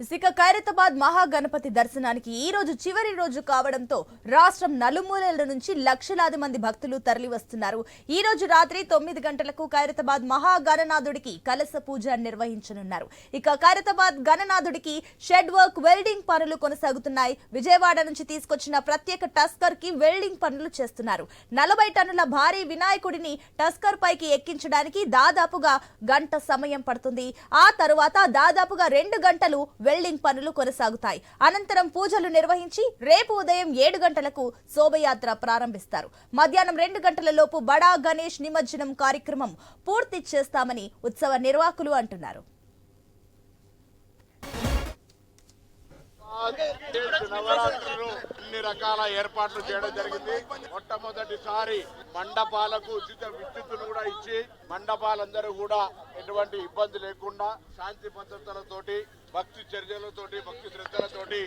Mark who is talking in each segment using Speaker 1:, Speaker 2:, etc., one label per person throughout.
Speaker 1: ఇక ఖైరతాబాద్ మహాగణపతి దర్శనానికి ఈ రోజు చివరి రోజు కావడంతో రాష్ట్రం నలుమూలల నుంచి లక్షలాది మంది భక్తులు తరలి వస్తున్నారు ఈ రోజు రాత్రి తొమ్మిది గంటలకు ఖైరతాబాద్ మహాగణనాథుడికి కలస పూజ నిర్వహించనున్నారు. ఇక ఖైరతాబాద్ గణనాథుడికి షెడ్ వర్క్ వెల్డింగ్ పనులు కొనసాగుతున్నాయి. విజయవాడ నుంచి తీసుకొచ్చిన ప్రత్యేక టస్కర్కి వెల్డింగ్ పనులు చేస్తున్నారు. నలభై టన్నుల భారీ వినాయకుడిని టస్కర్ పైకి ఎక్కించడానికి దాదాపుగా గంట సమయం పడుతుంది. ఆ తరువాత దాదాపుగా రెండు గంటలు వెల్డింగ్ పనులు కొనసాగుతాయి. అనంతరం పూజలు నిర్వహించి రేపు ఉదయం ఏడు గంటలకు శోభయాత్ర ప్రారంభిస్తారు. మధ్యాహ్నం రెండు గంటల లోపు బడా గణేష్ నిమజ్జనం కార్యక్రమం పూర్తి చేస్తామని ఉత్సవ నిర్వాహకులు అంటున్నారు.
Speaker 2: నవరాత్రులు అన్ని రకాల ఏర్పాట్లు చేయడం జరిగింది. మొట్టమొదటిసారి మండపాలకు ఉచిత విద్యుత్తును కూడా ఇచ్చి మండపాలందరూ కూడా ఎటువంటి ఇబ్బంది లేకుండా శాంతి భద్రతలతోటి భక్తి చర్యలతోటి భక్తి శ్రద్ధలతోటి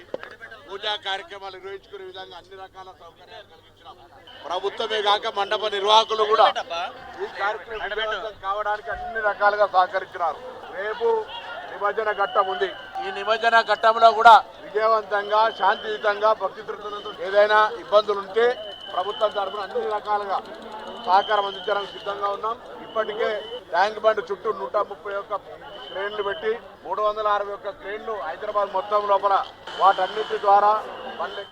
Speaker 2: పూజా కార్యక్రమాలు నిర్వహించుకునే విధంగా అన్ని రకాల సౌకర్యాలు కలిగించినాం ప్రభుత్వమే కాక మండప నిర్వాహకులు కూడా ఈ కార్యక్రమం కావడానికి అన్ని రకాలుగా సహకరించినారు. రేపు నిమజ్జన ఘట్టం ఉంది. ఈ నిమజ్జన ఘట్టంలో కూడా విజయవంతంగా శాంతియుతంగా భక్తి శ్రద్ధలతో ఏదైనా ఇబ్బందులు ఉంటే ప్రభుత్వం తరఫున అన్ని రకాలుగా సహకారం అందించడానికి సిద్ధంగా ఉన్నాం. ఇప్పటికే ట్యాంక్ బండ్ చుట్టూ నూట ముప్పై ఒక్క క్రేన్లు పెట్టి మూడు వందల అరవై ఒక్క క్రేన్లు హైదరాబాద్ మొత్తం లోపల వాటన్నిటి ద్వారా బండ్లు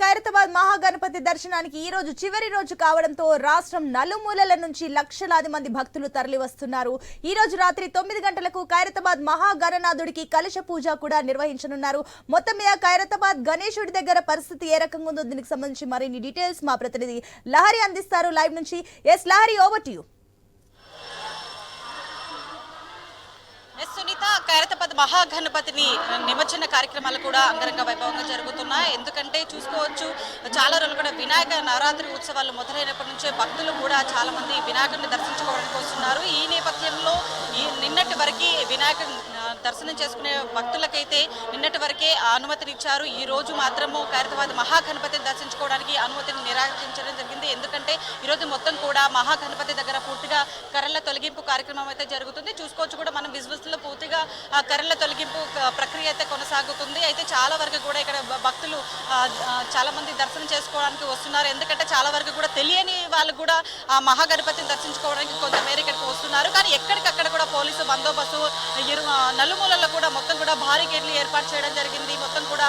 Speaker 1: ఖైరతాబాద్ మహాగణపతి దర్శనానికి ఈ రోజు చివరి రోజు కావడంతో రాష్ట్రం నలుమూలల నుంచి లక్షలాది మంది భక్తులు తరలి వస్తున్నారు ఈ రోజు రాత్రి తొమ్మిది గంటలకు ఖైరతాబాద్ మహాగణనాథుడికి కలశ పూజ కూడా నిర్వహించనున్నారు. మొత్తం మీద ఖైరతాబాద్ గణేశుడి దగ్గర పరిస్థితి ఏ రకంగా ఉందో దీనికి సంబంధించి మరిన్ని డీటెయిల్స్ మా ప్రతినిధి లహరి అందిస్తారు. లైవ్ నుంచి S Lahari over to you
Speaker 3: Sunitha Khairatabad మహాగణపతిని నిమజ్జన కార్యక్రమాలు కూడా అంగరంగ వైభవంగా జరుగుతున్నాయి. ఎందుకంటే చూసుకోవచ్చు చాలా రోజులు కూడా వినాయక నవరాత్రి ఉత్సవాలు మొదలైనప్పటి నుంచే భక్తులు కూడా చాలా మంది వినాయకుడిని దర్శించుకోవడానికి వస్తున్నారు. ఈ నేపథ్యంలో ఈ నిన్నటి వరకు వినాయకుడి దర్శనం చేసుకునే భక్తులకైతే నిన్నటి వరకే అనుమతినిచ్చారు ఈ రోజు మాత్రము ఖైరతాబాద్ మహాగణపతిని దర్శించుకోవడానికి అనుమతిని నిరాకరించడం జరిగింది. ఎందుకంటే ఈరోజు మొత్తం కూడా మహాగణపతి దగ్గర పూర్తిగా కర్రల తొలగింపు కార్యక్రమం అయితే జరుగుతుంది. చూసుకోవచ్చు కూడా మనం విజువల్స్లో పూర్తిగా కర్రల తొలగింపు ప్రక్రియ అయితే కొనసాగుతుంది. అయితే చాలా వరకు కూడా ఇక్కడ భక్తులు చాలామంది చాలా మంది దర్శనం చేసుకోవడానికి వస్తున్నారు. ఎందుకంటే చాలా వరకు కూడా తెలియని వాళ్ళు కూడా ఆ మహాగణపతిని దర్శించుకోవడానికి కొంతమేర ఇక్కడికి వస్తున్నారు. కానీ ఎక్కడికక్కడ కూడా పోలీసు బందోబస్తు ఇరు నలుమూలల్లో కూడా మొత్తం కూడా భారీ గేట్లు ఏర్పాటు చేయడం జరిగింది. మొత్తం కూడా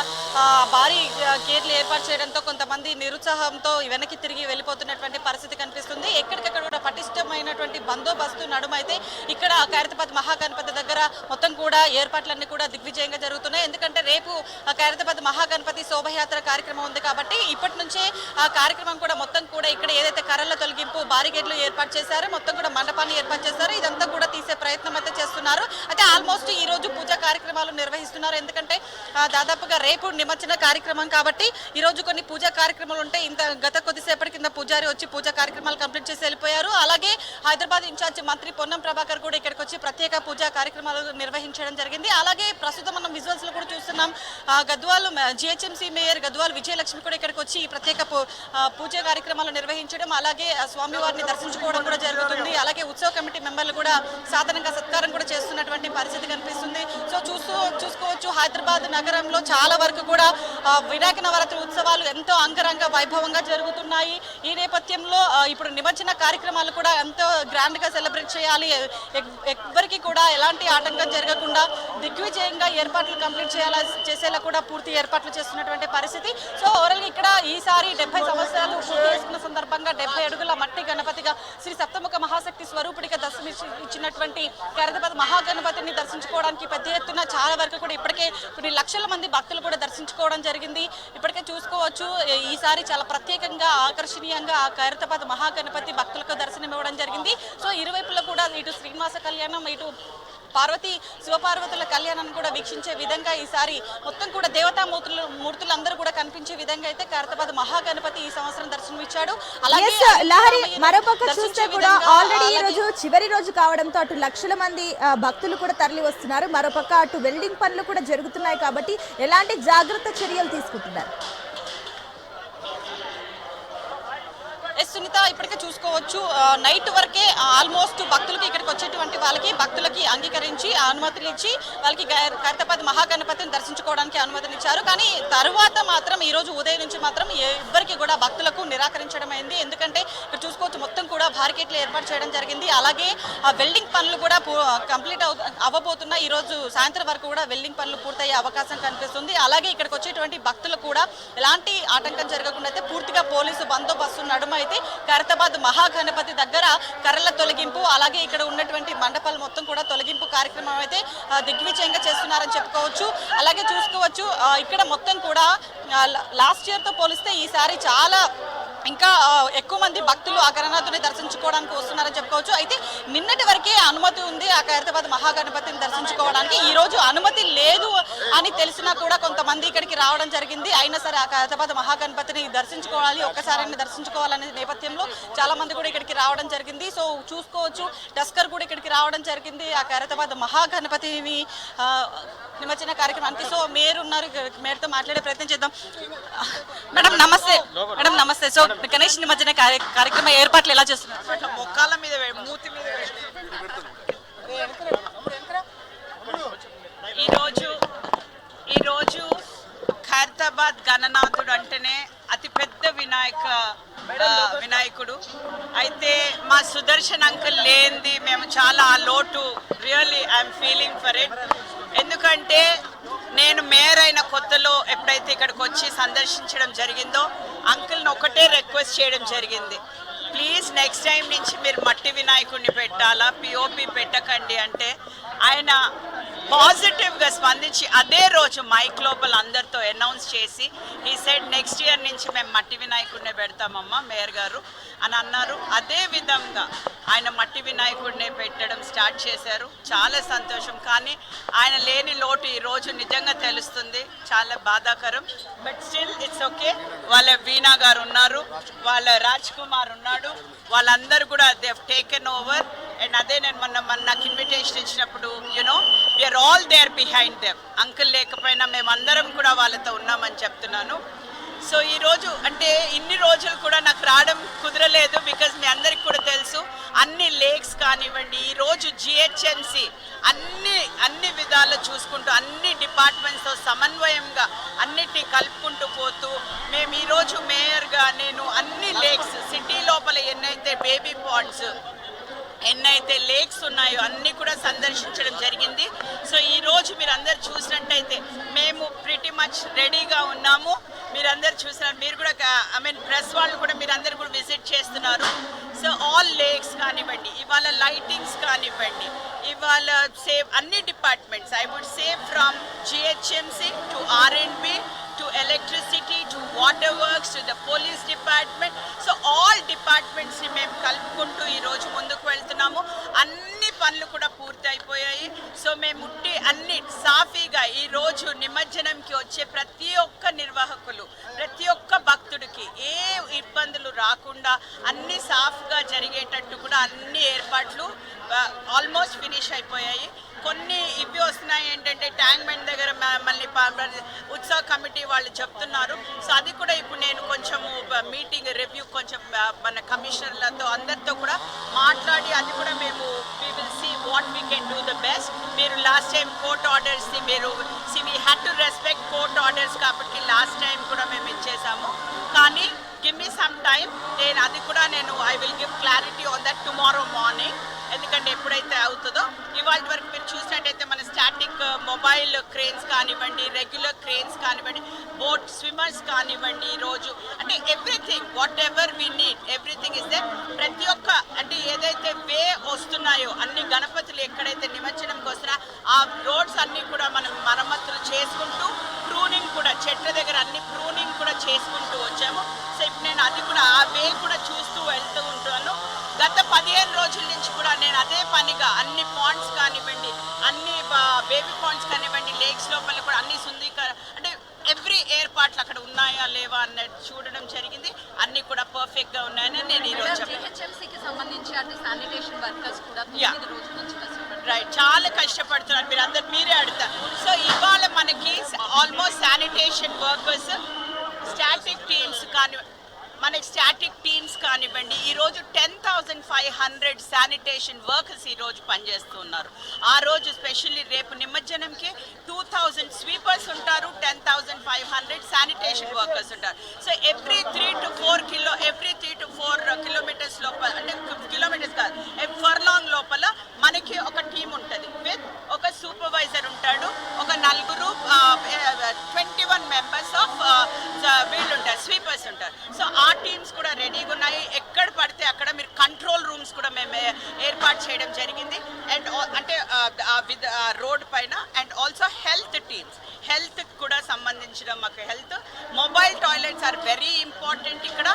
Speaker 3: భారీ గేట్లు ఏర్పాటు చేయడంతో కొంతమంది నిరుత్సాహంతో వెనక్కి తిరిగి వెళ్ళిపోతున్నటువంటి పరిస్థితి కనిపిస్తుంది. ఎక్కడికక్కడ కూడా పటిష్టమైనటువంటి బందోబస్తు నడుమైతే ఇక్కడ ఖైరతాబాద్ మహాగణపతి దగ్గర మొత్తం కూడా ఏర్పాట్లన్నీ కూడా దిగ్విజయంగా జరుగుతున్నాయి. ఎందుకంటే రేపు ఆ ఖైరతాబాద్ మహాగణపతి శోభయాత్ర కార్యక్రమం ఉంది కాబట్టి ఇప్పటి నుంచే ఆ కార్యక్రమం కూడా మొత్తం కూడా ఇక్కడ ఏదైతే కర్రల తొలగింపు బారిగేట్లు ఏర్పాటు చేశారో మొత్తం కూడా మండపాన్ని ఏర్పాటు చేశారో ఇదంతా కూడా తీసే ప్రయత్నం అయితే చేస్తున్నారు. అయితే ఆల్మోస్ట్ ఈ రోజు పూజా కార్యక్రమాలు నిర్వహిస్తున్నారు. ఎందుకంటే దాదాపుగా రేపు నిమజ్జన కార్యక్రమం కాబట్టి ఈ రోజు కొన్ని పూజా కార్యక్రమాలు ఉంటాయి ఇంత గత కొద్దిసేపటి కింద పూజారి వచ్చి పూజా కార్యక్రమాలు కంప్లీట్ చేసి వెళ్ళిపోయారు. అలాగే హైదరాబాద్ ఇన్ఛార్జ్ మంత్రి పొన్నం ప్రభాకర్ కూడా ఇక్కడికి వచ్చి ప్రత్యేక పూజా కార్యక్రమాలు నిర్వహించడం జరిగింది. అలాగే ప్రస్తుతం మనం విజువల్స్లో కూడా చూస్తున్నాం గద్వాల్ జిహెచ్ఎంసీ మేయర్ గద్వాల్ విజయలక్ష్మి కూడా ఇక్కడికి వచ్చి ఈ ప్రత్యేక పూ- పూజా కార్యక్రమాలు నిర్వహించడం అలాగే స్వామివారిని దర్శించుకోవడం కూడా జరుగుతుంది. అలాగే ఉత్సవ కమిటీ మెంబర్లు కూడా సాధారణంగా సత్కారం కూడా చేస్తున్నటువంటి పరిస్థితి కనిపిస్తుంది. సో చూస్తూ చూసుకోవచ్చు హైదరాబాద్ నగరంలో చాలా వరకు కూడా వినాయక నవరాత్రి ఉత్సవాలు ఎంతో అంగరంగ వైభవంగా జరుగుతున్నాయి. ఈ నేపథ్యంలో ఇప్పుడు నిమజ్జన కార్యక్రమాలు కూడా ఎంతో గ్రాండ్గా సెలబ్రేట్ చేయాలి. ఎక్- ఎవ్వరికి కూడా ఎలాంటి ఆటంకం జరగకుండా దిగ్విజయంగా ఏర్పాట్లు కంప్లీట్ చేయాలా చేసేలా కూడా పూర్తి ఏర్పాట్లు చేస్తున్నటువంటి పరిస్థితి. సో ఓవరాల్ ఇక్కడ ఈసారి డెబ్బై సంవత్సరాలు చేసుకున్న సందర్భంగా డెబ్బై అడుగుల మట్టి గణపతిగా శ్రీ సప్తముఖ మహాశక్తి స్వరూపుడిగా ఇచ్చినట్టు ఉన్నటువంటి ఖైరతాబాద్ మహాగణపతిని దర్శించుకోవడానికి పెద్ద ఎత్తున చాలా వరకు కూడా ఇప్పటికే కొన్ని లక్షల మంది భక్తులు కూడా దర్శించుకోవడం జరిగింది. ఇప్పటికే చూసుకోవచ్చు. ఈసారి చాలా ప్రత్యేకంగా ఆకర్షణీయంగా ఆ ఖైరతాబాద్ మహాగణపతి భక్తులకు దర్శనం ఇవ్వడం జరిగింది. సో ఇరువైపులా కూడా ఇటు శ్రీనివాస కళ్యాణం ఇటు పార్వతి శివపార్వతుల కళ్యాణాన్ని కూడా వీక్షించే విధంగా ఈసారి మొత్తం కూడా దేవతా మూర్తులు మూర్తులందరూ కూడా కనిపించే విధంగా అయితే ఖైరతాబాద్ మహాగణపతి ఈ సంవత్సరం దర్శనం ఇచ్చాడు
Speaker 1: లహరి మరోపక్క చూస్తే కూడా ఆల్రెడీ ఈ రోజు చివరి రోజు కావడంతో అటు లక్షల మంది భక్తులు కూడా తరలి వస్తున్నారు. మరోపక్క అటు వెల్డింగ్ పనులు కూడా జరుగుతున్నాయి కాబట్టి ఎలాంటి జాగ్రత్త చర్యలు తీసుకుంటున్నారు
Speaker 3: ఎస్ సునీత ఇప్పటికే చూసుకోవచ్చు. నైట్ వరకే ఆల్మోస్ట్ భక్తులకి ఇక్కడికి వచ్చేటువంటి వాళ్ళకి భక్తులకి అంగీకరించి అనుమతినిచ్చి అనుమతులు ఇచ్చి వాళ్ళకి కరితపతి మహాగణపతిని దర్శించుకోవడానికి అనుమతినిచ్చారు కానీ తర్వాత మాత్రం ఈ రోజు ఉదయం నుంచి మాత్రం ఎవ్వరికి కూడా భక్తులకు నిరాకరించడం అయింది ఎందుకంటే ఇక్కడ చూసుకోవచ్చు మొత్తం బారికేట్లు ఏర్పాటు చేయడం జరిగింది. అలాగే ఆ వెల్డింగ్ పనులు కూడా పూ- కంప్లీట్ అవ అవ్వబోతున్న ఈరోజు సాయంత్రం వరకు కూడా వెల్డింగ్ పనులు పూర్తయ్యే అవకాశం కనిపిస్తుంది. అలాగే ఇక్కడికి వచ్చేటువంటి భక్తులు కూడా ఎలాంటి ఆటంకం జరగకుండా అయితే పూర్తిగా పోలీసు బందోబస్తు నడుమ అయితే ఖైరతాబాద్ మహాగణపతి దగ్గర కర్రల తొలగింపు అలాగే ఇక్కడ ఉన్నటువంటి మండపాలు మొత్తం కూడా తొలగింపు కార్యక్రమం అయితే దిగ్విజయంగా చేస్తున్నారని చెప్పుకోవచ్చు. అలాగే చూసుకోవచ్చు ఇక్కడ మొత్తం కూడా లాస్ట్ ఇయర్తో పోలిస్తే ఈసారి చాలా ఇంకా ఎక్కువ మంది భక్తులు ఆ గణనాథుని దర్శించుకోవడానికి వస్తున్నారని చెప్పుకోవచ్చు. అయితే నిన్నటి వరకే అనుమతి ఉంది ఆ ఖైరతాబాద్ మహాగణపతిని దర్శించుకోవడానికి. ఈ రోజు అనుమతి లేదు అని తెలిసినా కూడా కొంతమంది ఇక్కడికి రావడం జరిగింది. అయినా సరే ఆ ఖైరతాబాద్ మహాగణపతిని దర్శించుకోవాలి ఒక్కసారి దర్శించుకోవాలనే నేపథ్యంలో చాలా మంది కూడా ఇక్కడికి రావడం జరిగింది. సో చూసుకోవచ్చు టస్కర్ కూడా ఇక్కడికి రావడం జరిగింది. ఆ ఖైరతాబాద్ మహాగణపతిని నిమజ్జన కార్యక్రమానికి సో మేరు ఉన్నారు మేరుతో మాట్లాడే ప్రయత్నం చేద్దాం. మేడం నమస్తే. మేడం నమస్తే. సో గణేష్ నిమజ్జన కార్య- కార్యక్రమ ఏర్పాట్లు ఎలా చేస్తున్నారు?
Speaker 4: మొక్కాల మీద మూతి మీద ఈరోజు ఈరోజు ఖైరతాబాద్ గణనాథుడు అంటేనే అతిపెద్ద వినాయక వినాయకుడు. అయితే మా సుదర్శన్ అంకుల్ లేనిది మేము చాలా ఆ లోటు. Really I'm feeling for it ఎందుకంటే నేను మేయర్ అయిన కొత్తలో ఎప్పుడైతే ఇక్కడికి వచ్చి సందర్శించడం జరిగిందో అంకుల్ని ఒకటే రిక్వెస్ట్ చేయడం జరిగింది. ప్లీజ్ నెక్స్ట్ టైం నుంచి మీరు మట్టి వినాయకుడిని పెట్టాలా పిఓపి పెట్టకండి అంటే ఆయన పాజిటివ్గా స్పందించి అదే రోజు మైక్ లోపల అందరితో అనౌన్స్ చేసి ఈ సెడ్ నెక్స్ట్ ఇయర్ నుంచి మేము మట్టి వినాయకుడినే పెడతామమ్మా మేయర్ గారు అని అన్నారు. అదే విధంగా ఆయన మట్టి వినాయకుడినే పెట్టడం స్టార్ట్ చేశారు. చాలా సంతోషం. కానీ ఆయన లేని లోటు ఈ రోజు నిజంగా తెలుస్తుంది. చాలా బాధాకరం. బట్ స్టిల్ ఇట్స్ ఓకే వాళ్ళ వీణా గారు ఉన్నారు. వాళ్ళ రాజ్ కుమార్ ఉన్నాడు. వాళ్ళందరూ కూడా దే టేకెన్ ఓవర్ అండ్ అదే నేను మొన్న మన నాకు ఇన్విటేషన్ ఇచ్చినప్పుడు you know we are all there behind them uncle లేకపోయినా మేమందరం కూడా వాళ్ళతో ఉన్నామని చెప్తున్నాను. సో ఈరోజు అంటే ఇన్ని రోజులు కూడా నాకు రావడం కుదరలేదు బికాజ్ మీ అందరికి కూడా తెలుసు అన్ని లేక్స్ కానివ్వండి ఈరోజు జిహెచ్ఎంసి అన్ని అన్ని విధాలు చూసుకుంటూ అన్ని డిపార్ట్మెంట్స్తో సమన్వయంగా అన్నిటినీ కలుపుకుంటూ పోతూ మేము ఈరోజు మేయర్గా నేను అన్ని లేక్స్ సిటీ లోపల ఎన్నైతే బేబీ పాండ్స్ ఎన్నైతే లేక్స్ ఉన్నాయో అన్నీ కూడా సందర్శించడం జరిగింది. సో ఈరోజు రోజు మీరు అందరు చూసినట్టయితే మేము ప్రిటి మచ్ రెడీగా ఉన్నాము. మీరందరూ చూసినారు మీరు కూడా ఐ మీన్ ప్రెస్ వాళ్ళు కూడా మీరందరూ కూడా విజిట్ చేస్తున్నారు. సో ఆల్ లేక్స్ కానివ్వండి ఇవాళ లైటింగ్స్ కానివ్వండి ఇవాళ సేవ్ అన్ని departments I would save from GHMC to B to electricity to water works to the police department so all డిపార్ట్మెంట్స్ని మేము కలుపుకుంటూ ఈరోజు ముందుకు వెళ్తున్నాము. అన్ని పనులు కూడా పూర్తి అయిపోయాయి సో మేము ముట్టి అన్ని సాఫీగా ఈరోజు నిమజ్జనంకి వచ్చే ప్రతి ఒక్క నిర్వాహకులు ప్రతి ఒక్క భక్తుడికి ఏ ఇబ్బందులు రాకుండా అన్ని సాఫ్గా జరిగేటట్టు కూడా అన్ని ఏర్పాట్లు ఆల్మోస్ట్ ఫినిష్ అయిపోయాయి. కొన్ని ఇవి వస్తున్నాయి ఏంటంటే ట్యాంక్ బండ్ దగ్గర మళ్ళీ ఉత్సవ కమిటీ వాళ్ళు చెప్తున్నారు. సో అది కూడా ఇప్పుడు నేను కొంచెము మీటింగ్ రివ్యూ కొంచెం మన కమిషనర్లతో అందరితో కూడా మాట్లాడి అది కూడా మేము we will see what we can do the best మీరు లాస్ట్ టైం కోర్ట్ ఆర్డర్స్ని మీరు see we had to respect court orders కాబట్టి లాస్ట్ టైం కూడా మేము ఇచ్చేసాము. కానీ గివ్ మీ సమ్ టైం నేను అది కూడా నేను I will give clarity on that tomorrow morning ఎందుకంటే ఎప్పుడైతే అవుతుందో ఇవాళ వరకు మీరు చూసినట్టయితే మన స్టాటిక్ మొబైల్ క్రేన్స్ కానివ్వండి రెగ్యులర్ క్రేన్స్ కానివ్వండి బోట్ స్విమ్మర్స్ కానివ్వండి రోజు అంటే everything whatever we need everything is they ప్రతి ఒక్క అంటే ఏదైతే వే వస్తున్నాయో అన్ని గణపతులు ఎక్కడైతే నిమజ్జనంకి వస్తున్నా ఆ రోడ్స్ అన్నీ కూడా మనం మరమ్మతులు చేసుకుంటూ ప్రూనింగ్ కూడా చెట్ల దగ్గర అన్ని ప్రూనింగ్ కూడా చేసుకుంటూ వచ్చాము. సో ఇప్పుడు నేను అది కూడా ఆ వే కూడా చూస్తూ వెళ్తూ ఉంటాను గత పదిహేను రోజుల నుంచి కూడా నేను అదే పనిగా అన్ని పాండ్స్ కానివ్వండి అన్ని బేబీ పాండ్స్ కానివ్వండి లేక్స్ లోపల కూడా అన్ని సుందీకర అంటే ఎవ్రీ ఏర్పాట్లు అక్కడ ఉన్నాయా లేవా అన్నట్టు చూడడం జరిగింది. అన్ని కూడా పర్ఫెక్ట్గా ఉన్నాయని నేను
Speaker 5: సంబంధించి అటు శానిటేషన్ వర్కర్స్ కూడా
Speaker 4: రైట్ చాలా కష్టపడుతున్నారు మీరు అందరు మీరే అడుగుతారు సో ఇవాళ మనకి almost sanitation workers static teams కానీ మన స్టాటిక్ టీమ్స్ కానివ్వండి ఈ రోజు ten thousand five hundred sanitation workers ఈ రోజు పనిచేస్తున్నారు. ఆ రోజు స్పెషల్లీ రేపు నిమజ్జనంకి టూ థౌజండ్ స్వీపర్స్ ఉంటారు ten thousand five hundred sanitation workers ఉంటారు. So every three to four kilo every three to four kilometers లోపల అంటే కిలోమీటర్స్ కాదు ఫర్లాంగ్ లోపల మనకి ఒక టీం ఉంటుంది. విత్ ఒక సూపర్వైజర్ ఉంటాడు అండ్ అంటే విత్ రోడ్ పైన and also health teams health కూడా సంబంధించిన మాకు health mobile toilets are very important ఇక్కడ.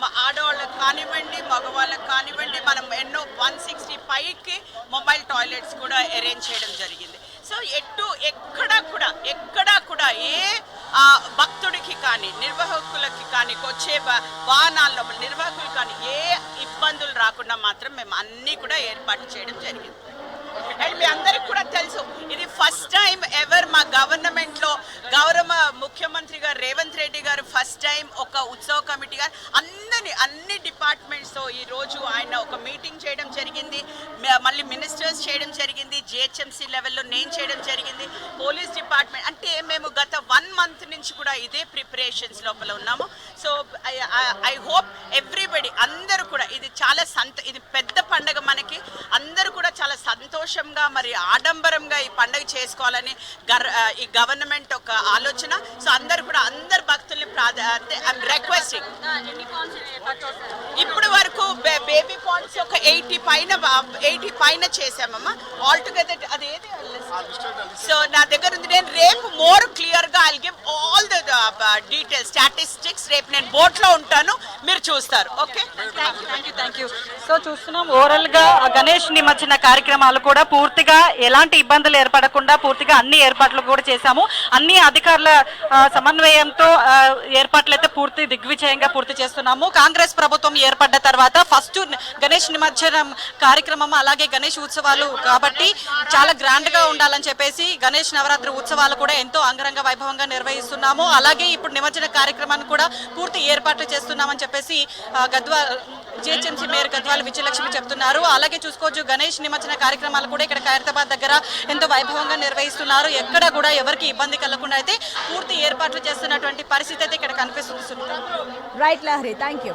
Speaker 4: మా ఆడవాళ్ళకి కానివ్వండి మగవాళ్ళకి కానివ్వండి మనం ఎన్నో వన్ సిక్స్టీ పైకి మొబైల్ టాయిలెట్స్ కూడా అరేంజ్ చేయడం జరిగింది. సో ఎటు ఎక్కడా కూడా ఎక్కడా కూడా ఏ భక్తుడికి కానీ నిర్వాహకులకి కానీ వచ్చే వా- వాహనాల్లో నిర్వాహకులు కానీ ఏ ఇబ్బందులు రాకుండా మాత్రం మేము అన్నీ కూడా ఏర్పాటు చేయడం జరిగింది. అండ్ మీ అందరికి కూడా తెలుసు ఇది ఫస్ట్ టైం ఎవర్ మా గవర్నమెంట్లో గౌరవ ముఖ్యమంత్రి గారు రేవంత్ రెడ్డి గారు ఫస్ట్ టైం ఒక ఉత్సవ కమిటీ గారు అందరిని అన్ని డిపార్ట్మెంట్స్తో ఈ రోజు ఆయన ఒక మీటింగ్ చేయడం జరిగింది. మళ్ళీ మినిస్టర్స్ చేయడం జరిగింది జిహెచ్ఎంసీ లెవెల్లో నేను చేయడం జరిగింది పోలీస్ డిపార్ట్మెంట్ అంటే మేము గత వన్ మంత్ నుంచి కూడా ఇదే ప్రిపరేషన్స్ లోపల ఉన్నాము. సో ఐ హోప్ ఎవ్రీబడి అందరూ కూడా ఇది చాలా సంత ఇది పెద్ద పండగ మనకి అందరూ కూడా చాలా సంతోషంగా మరి ఆడంబరంగా ఈ పండుగ చేసుకోవాలని గర్ ఈ గవర్నమెంట్ ఒక ఆలోచన. సో అందరు కూడా అందరు భక్తుల్ని ప్రాధాన్యత రిక్వెస్టింగ్ ఇప్పుడు వరకు బేబీ పాయింట్స్ ఒక ఎయిటీ పైన ఎయిటీ పైన చేసామమ్మా ఆల్ టుగెదర్ అది ఏది? సో నా దగ్గర ఉంది. నేను రేపు మోర్ క్లియర్గా I give all the details statistics రేపు నేను బోట్లో ఉంటాను. మీరు చూస్తారు. Okay
Speaker 3: thank you thank you so చూస్తున్నాం. ఓవరాల్గా గణేష్ నిమజ్జన కార్యక్రమం కార్యక్రమాలు కూడా పూర్తిగా ఎలాంటి ఇబ్బందులు ఏర్పడకుండా పూర్తిగా అన్ని ఏర్పాట్లు కూడా చేశాము. అన్ని అధికారుల సమన్వయంతో ఏర్పాట్లు అయితే పూర్తి దిగ్విజయంగా పూర్తి చేస్తున్నాము. కాంగ్రెస్ ప్రభుత్వం ఏర్పడ్డ తర్వాత ఫస్ట్ గణేష్ నిమజ్జనం కార్యక్రమం అలాగే గణేష్ ఉత్సవాలు కాబట్టి చాలా గ్రాండ్గా ఉండాలని చెప్పేసి గణేష్ నవరాత్రి ఉత్సవాలు కూడా ఎంతో అంగరంగ వైభవంగా నిర్వహిస్తున్నాము. అలాగే ఇప్పుడు నిమజ్జన కార్యక్రమాన్ని కూడా పూర్తి ఏర్పాట్లు చేస్తున్నామని చెప్పేసి ఆ, గద్వా జిహెచ్ఎంసీ మేయర్ గద్వాల విజయలక్ష్మి చెప్తున్నారు. అలాగే చూసుకోవచ్చు గణేష్ నిమజ్జన కార్యక్రమాలు కూడా ఇక్కడ ఖైరతాబాద్ దగ్గర ఎంతో వైభవంగా నిర్వహిస్తున్నారు. ఎక్కడ కూడా ఎవరికి ఇబ్బంది కలగకుండా అయితే పూర్తి ఏర్పాట్లు చేస్తున్నటువంటి పరిస్థితి అయితే ఇక్కడ కనిపిస్తుంది
Speaker 1: రైట్ లహరి థ్యాంక్ యూ